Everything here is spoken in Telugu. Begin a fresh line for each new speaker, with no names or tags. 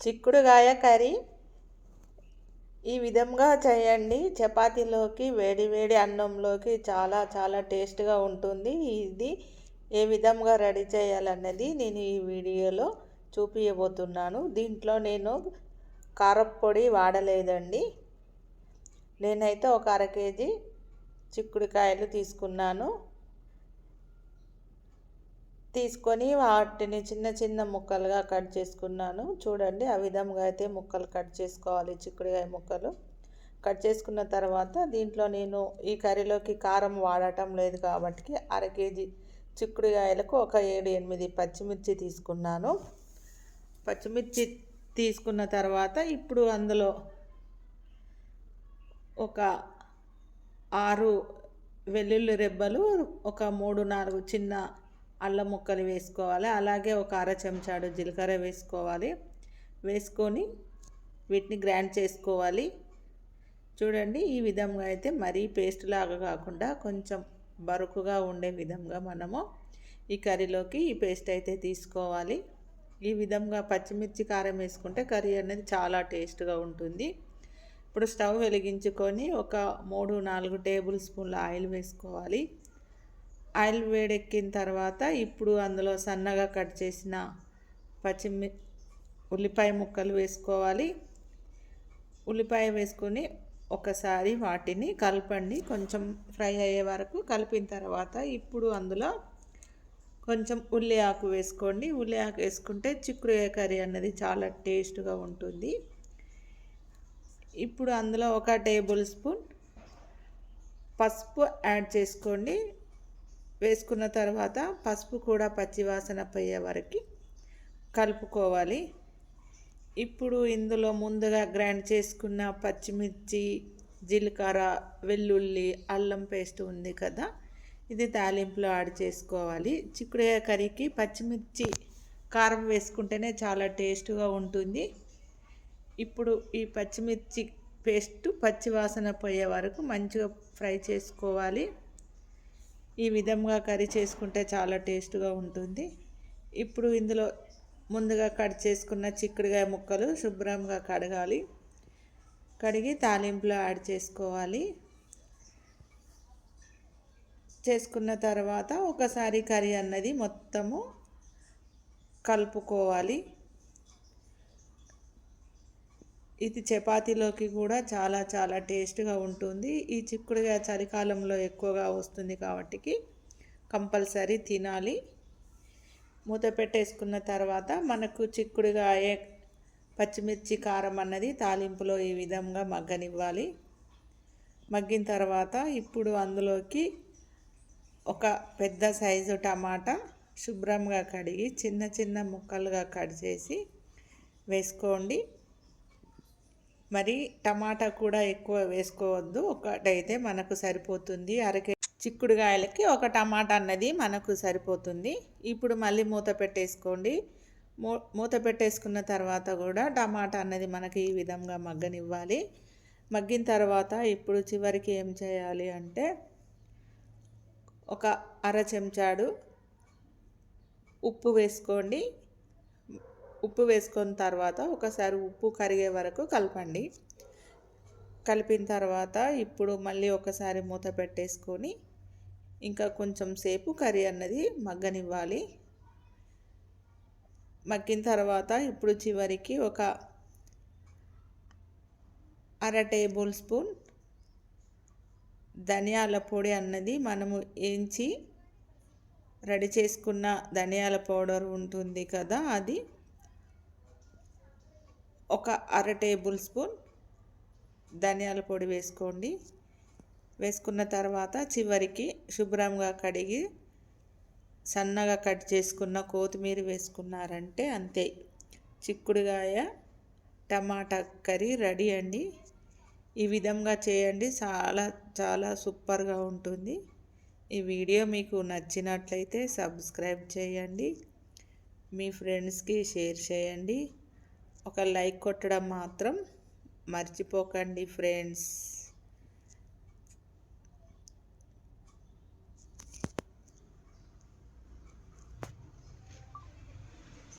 చిక్కుడుగాయ కర్రీ. ఈ విధంగా చేయండి. చపాతీలోకి వేడి వేడి అన్నంలోకి చాలా చాలా టేస్ట్గా ఉంటుంది. ఇది ఏ విధంగా రెడీ చేయాలన్నది నేను ఈ వీడియోలో చూపించబోతున్నాను దీంట్లో నేను కారప్పొడి వాడలేదండి. నేనైతే ఒక అర కేజీ చిక్కుడుకాయలు తీసుకున్నాను. తీసుకొని వాటిని చిన్న చిన్న ముక్కలుగా కట్ చేసుకున్నాను. చూడండి ఆ విధంగా అయితే ముక్కలు కట్ చేసుకోవాలి చిక్కుడుకాయ ముక్కలు. కట్ చేసుకున్న తర్వాత దీంట్లో నేను ఈ కర్రీలోకి కారం వాడటం లేదు కాబట్టి అర కేజీ చిక్కుడుకాయలకు ఒక ఏడు ఎనిమిది పచ్చిమిర్చి తీసుకున్నాను. పచ్చిమిర్చి తీసుకున్న తర్వాత ఇప్పుడు అందులో ఒక ఆరు వెల్లుల్లి రెబ్బలు ఒక మూడు నాలుగు చిన్న అల్లం ముక్కలు వేసుకోవాలి. అలాగే ఒక అర చెంచాడు జీలకర్ర వేసుకోవాలి. వేసుకొని వీటిని గ్రైండ్ చేసుకోవాలి. చూడండి ఈ విధంగా అయితే మరీ పేస్ట్ లాగా కాకుండా కొంచెం బరుకుగా ఉండే విధంగా మనము ఈ కర్రీలోకి ఈ పేస్ట్ అయితే తీసుకోవాలి. ఈ విధంగా పచ్చిమిర్చి కారం వేసుకుంటే కర్రీ అనేది చాలా టేస్ట్గా ఉంటుంది. ఇప్పుడు స్టవ్ వెలిగించుకొని ఒక మూడు నాలుగు టేబుల్ స్పూన్ల ఆయిల్ వేసుకోవాలి. ఆయిల్ వేడెక్కిన తర్వాత ఇప్పుడు అందులో సన్నగా కట్ చేసిన పచ్చిమి ఉల్లిపాయ ముక్కలు వేసుకోవాలి. ఉల్లిపాయ వేసుకొని ఒకసారి వాటిని కలపండి. కొంచెం ఫ్రై అయ్యే వరకు కలిపిన తర్వాత ఇప్పుడు అందులో కొంచెం ఉల్లి ఆకు వేసుకోండి. ఉల్లి ఆకు వేసుకుంటే చిక్కుడుకాయ కర్రీ అన్నది చాలా టేస్ట్గా ఉంటుంది. ఇప్పుడు అందులో ఒక టేబుల్ స్పూన్ పసుపు యాడ్ చేసుకోండి. వేసుకున్న తర్వాత పసుపు కూడా పచ్చివాసన పోయే వరకు కలుపుకోవాలి. ఇప్పుడు ఇందులో ముందుగా గ్రైండ్ చేసుకున్న పచ్చిమిర్చి జీలకర్ర వెల్లుల్లి అల్లం పేస్ట్ ఉంది కదా ఇది తాలింపులో యాడ్ చేసుకోవాలి. చిక్కుడుకాయ కర్రీకి పచ్చిమిర్చి కారం వేసుకుంటేనే చాలా టేస్ట్గా ఉంటుంది. ఇప్పుడు ఈ పచ్చిమిర్చి పేస్ట్ పచ్చివాసన పోయే వరకు మంచిగా ఫ్రై చేసుకోవాలి. ఈ విధంగా కర్రీ చేసుకుంటే చాలా టేస్ట్గా ఉంటుంది. ఇప్పుడు ఇందులో ముందుగా కట్ చేసుకున్న చిక్కుడుకాయ ముక్కలు శుభ్రంగా కడగాలి. కడిగి తాలింపులో యాడ్ చేసుకోవాలి. చేసుకున్న తర్వాత ఒకసారి కర్రీ అన్నది మొత్తము కలుపుకోవాలి. ఇది చపాతీలోకి కూడా చాలా చాలా టేస్ట్గా ఉంటుంది. ఈ చిక్కుడుగా చలికాలంలో ఎక్కువగా వస్తుంది కాబట్టి కంపల్సరీ తినాలి. మూత పెట్టేసుకున్న తర్వాత మనకు చిక్కుడుగాయ పచ్చిమిర్చి కారం అన్నది తాలింపులో ఈ విధంగా మగ్గనివ్వాలి. మగ్గిన తర్వాత ఇప్పుడు అందులోకి ఒక పెద్ద సైజు టమాటా శుభ్రంగా కడిగి చిన్న చిన్న ముక్కలుగా కట్ చేసి వేసుకోండి. మరి టమాటా కూడా ఎక్కువ వేసుకోవద్దు. ఒకటైతే మనకు సరిపోతుంది. అరకే చిక్కుడుగాయలకి ఒక టమాటా అన్నది మనకు సరిపోతుంది. ఇప్పుడు మళ్ళీ మూత పెట్టేసుకోండి. మూత పెట్టేసుకున్న తర్వాత కూడా టమాటా అన్నది మనకి ఈ విధంగా మగ్గనివ్వాలి. మగ్గిన తర్వాత ఇప్పుడు చివరికి ఏం చేయాలి అంటే ఒక అర చెంచాడు ఉప్పు వేసుకోండి. ఉప్పు వేసుకున్న తర్వాత ఒకసారి ఉప్పు కరిగే వరకు కలపండి. కలిపిన తర్వాత ఇప్పుడు మళ్ళీ ఒకసారి మూత పెట్టేసుకొని ఇంకా కొంచెం సేపు కర్రీ అన్నది మగ్గనివ్వాలి. మగ్గిన తర్వాత ఇప్పుడు చివరికి ఒక అర టేబుల్ స్పూన్ ధనియాల పొడి అన్నది మనము వేయించి రెడీ చేసుకున్న ధనియాల పౌడర్ ఉంటుంది కదా అది ఒక అర టేబుల్ స్పూన్ ధనియాల పొడి వేసుకోండి. వేసుకున్న తర్వాత చివరికి శుభ్రంగా కడిగి సన్నగా కట్ చేసుకున్న కొత్తిమీర వేసుకున్నారంటే అంతే. చిక్కుడుగాయ టమాటా కర్రీ రెడీ అండి. ఈ విధంగా చేయండి చాలా చాలా సూపర్గా ఉంటుంది. ఈ వీడియో మీకు నచ్చినట్లయితే సబ్స్క్రైబ్ చేయండి. మీ ఫ్రెండ్స్కి షేర్ చేయండి. ఒక లైక్ కొట్టడం మాత్రం మర్చిపోకండి ఫ్రెండ్స్.